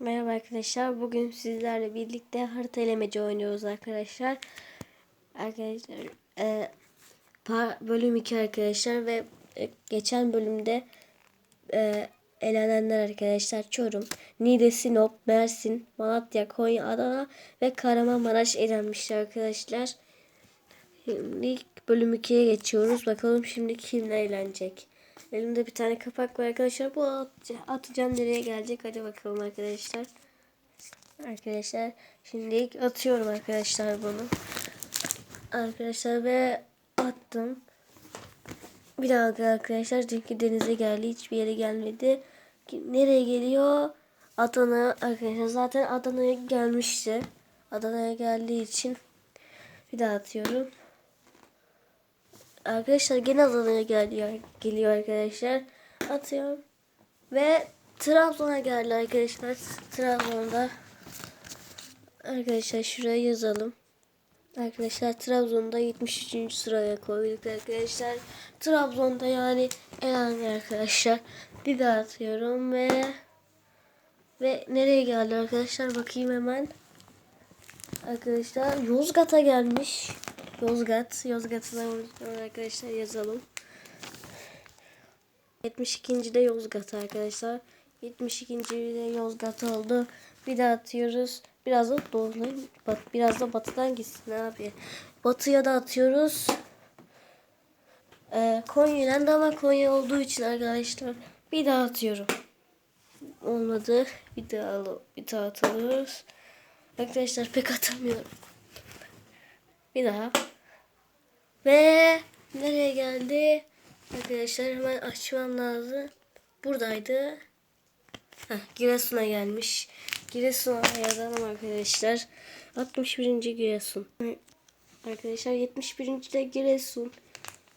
Merhaba arkadaşlar. Bugün sizlerle birlikte harita elemeci oynuyoruz arkadaşlar. Arkadaşlar e, bölüm 2 arkadaşlar ve e, geçen bölümde e, elenenler arkadaşlar Çorum, Niğde, Sinop, Mersin, Malatya, Konya, Adana ve Kahramanmaraş elenmişti arkadaşlar. Şimdi ilk bölüm 2'ye geçiyoruz. Bakalım şimdi kimler eğlenecek. Elimde bir tane kapak var arkadaşlar. Bu at- atacağım nereye gelecek? Hadi bakalım arkadaşlar. Arkadaşlar şimdi ilk atıyorum arkadaşlar bunu. Arkadaşlar ve attım. Bir daha arkadaşlar çünkü denize geldi. Hiçbir yere gelmedi. Nereye geliyor? Adana arkadaşlar zaten Adana'ya gelmişti. Adana'ya geldiği için bir daha atıyorum. Arkadaşlar gene Adana'ya geliyor, geliyor arkadaşlar. Atıyorum. Ve Trabzon'a geldi arkadaşlar. Trabzon'da arkadaşlar şuraya yazalım. Arkadaşlar Trabzon'da 73. sıraya koyduk arkadaşlar. Trabzon'da yani elendi arkadaşlar. Bir daha atıyorum ve ve nereye geldi arkadaşlar bakayım hemen. Arkadaşlar Yozgat'a gelmiş. Yozgat. Yozgat'ı da arkadaşlar yazalım. 72. de Yozgat arkadaşlar. 72. de Yozgat oldu. Bir daha atıyoruz. Biraz da doğudan, bat, biraz da batıdan gitsin abi. Batıya da atıyoruz. Ee, Konya'dan da ama Konya olduğu için arkadaşlar bir daha atıyorum. Olmadı. Bir daha al- bir daha atıyoruz. Arkadaşlar pek atamıyorum. Bir daha. Ve nereye geldi? Arkadaşlar hemen açmam lazım. Buradaydı. Heh, Giresun'a gelmiş. Giresun'a yazalım arkadaşlar. 61. Giresun. Arkadaşlar 71. de Giresun.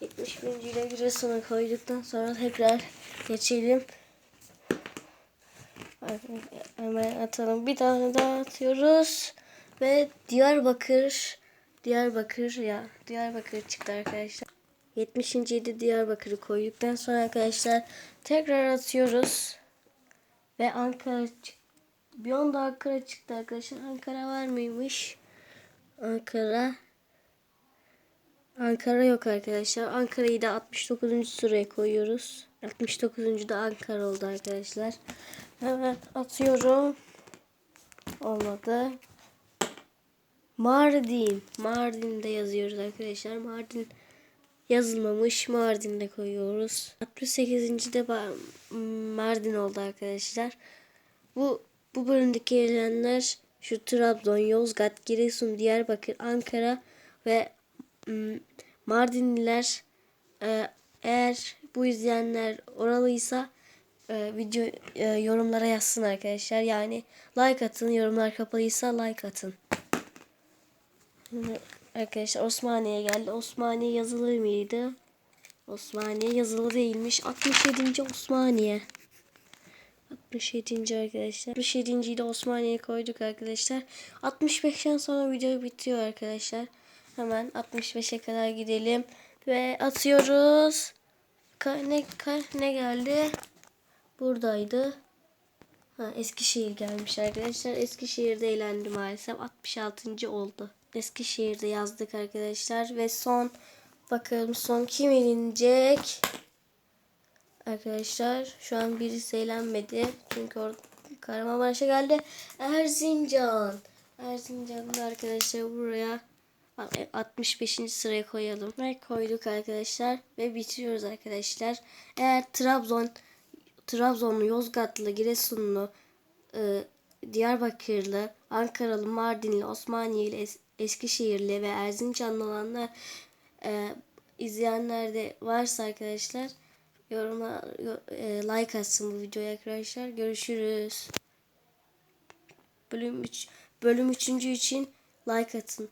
71. ile Giresun'a koyduktan sonra tekrar geçelim. Hemen atalım. Bir tane daha atıyoruz. Ve Diyarbakır. Diyarbakır ya. Diyarbakır çıktı arkadaşlar. 70. de Diyarbakır'ı koyduktan sonra arkadaşlar tekrar atıyoruz. Ve Ankara çıktı. Bir anda Ankara çıktı arkadaşlar. Ankara var mıymış? Ankara. Ankara yok arkadaşlar. Ankara'yı da 69. sıraya koyuyoruz. 69. da Ankara oldu arkadaşlar. Hemen atıyorum. Olmadı. Mardin. Mardin'de yazıyoruz arkadaşlar. Mardin yazılmamış. Mardin'de koyuyoruz. 68. de Mardin oldu arkadaşlar. Bu bu bölümdeki elenler şu Trabzon, Yozgat, Giresun, Diyarbakır, Ankara ve Mardinliler e, eğer bu izleyenler oralıysa e, video e, yorumlara yazsın arkadaşlar. Yani like atın. Yorumlar kapalıysa like atın. Arkadaşlar Osmaniye geldi. Osmaniye yazılı mıydı? Osmaniye yazılı değilmiş. 67. Osmaniye. 67. arkadaşlar. 67. ile Osmaniye'ye koyduk arkadaşlar. 65'ten sonra video bitiyor arkadaşlar. Hemen 65'e kadar gidelim. Ve atıyoruz. Ka ne, ka ne geldi? Buradaydı. Ha, Eskişehir gelmiş arkadaşlar. Eskişehir'de eğlendi maalesef. 66. oldu. Eskişehir'de yazdık arkadaşlar. Ve son bakalım son kim elenecek? Arkadaşlar şu an birisi eğlenmedi. Çünkü orada Kahramanmaraş'a geldi. Erzincan. Erzincan'da arkadaşlar buraya 65. sıraya koyalım. Ve koyduk arkadaşlar. Ve bitiriyoruz arkadaşlar. Eğer Trabzon Trabzonlu, Yozgatlı, Giresunlu, e, Diyarbakırlı, Ankaralı, Mardinli, Osmaniyeli, Eskişehirli ve Erzincanlı olanlar e, izleyenler de varsa arkadaşlar yoruma yo- e, like atsın bu videoya arkadaşlar. Görüşürüz. Bölüm 3 bölüm 3. için like atın.